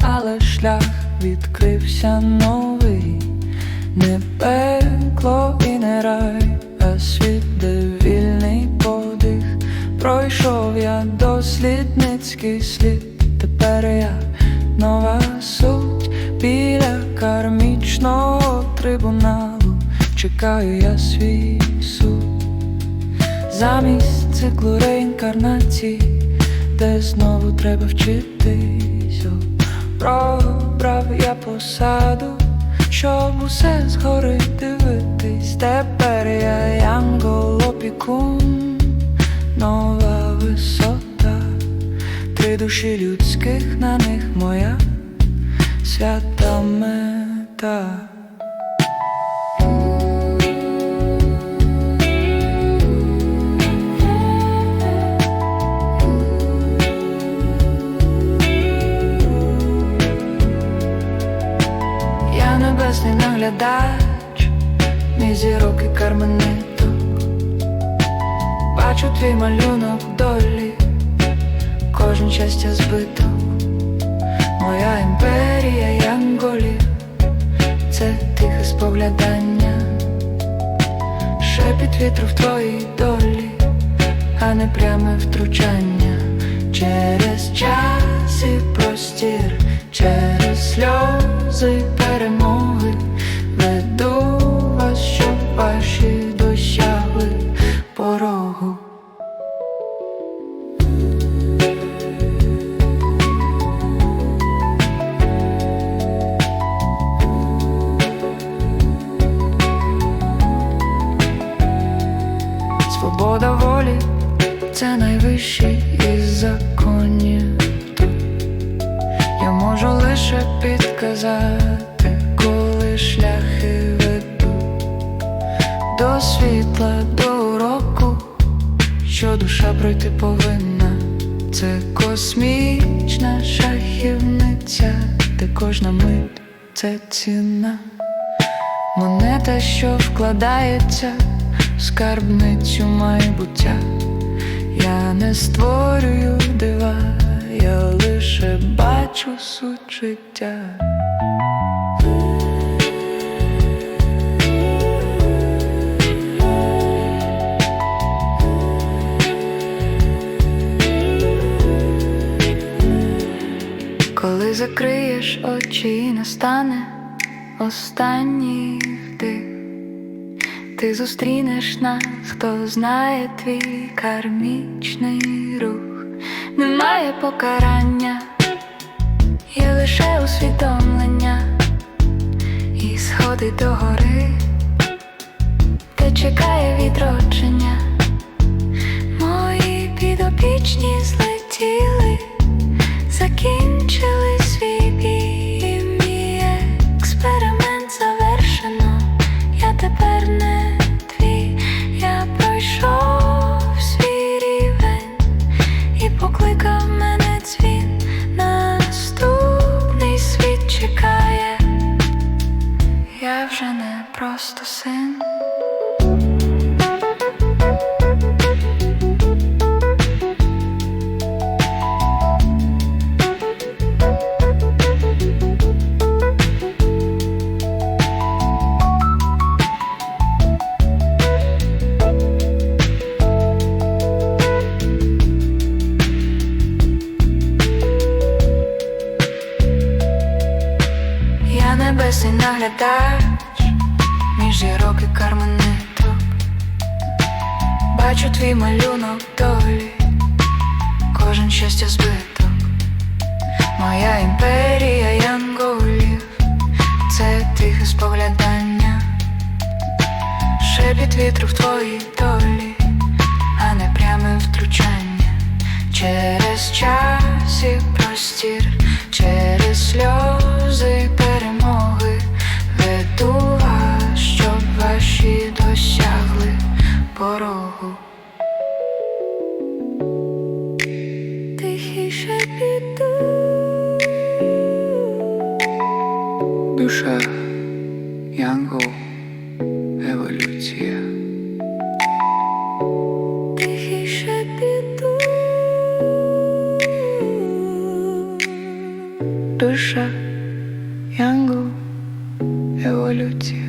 але шлях відкрився новий, не пекло і не рай, а світ, де вільний подих. Пройшов я дослідницький слід, тепер я нова суть біля кармічного трибуналу. Чекаю я свій суд замість циклу реінкарнацій, де знову треба вчитись. Пробрав я посаду, щоб усе згори дивитись. Тепер я янгол нова висота, три душі людських на них моя свята мета. Наглядач, мій зірок і кармениток Бачу твій малюнок долі, кожен щастя збиток, моя імперія янголів, це тихе споглядання, шепіт вітру в твоїй долі, а не пряме втручання Свобода волі це найвищий із законів. Я можу лише підказати, коли шляхи ведуть до світла, до уроку, що душа пройти повинна. Це космічна шахівниця, де кожна мить це ціна. Монета, що вкладається скарбницю майбуття. Я не створюю дива, я лише бачу суть життя. Коли закриєш очі, настане останній вдих. Ти зустрінеш нас, хто знає твій кармічний рух. Немає покарання, є лише усвідомлення і сходи до гори, де чекає відродження. Мої підопічні злетіли, Я вже не просто син. Наглядач, між зірок і кармениток Бачу твій малюнок долі, кожен щастя збиток, моя імперія янголів, це тихе споглядання, шепіт вітру в твоїй долі, а не пряме втручання. Через час і Душа, янгол, еволюція. Тихіше піду. душа, янгол, еволюція.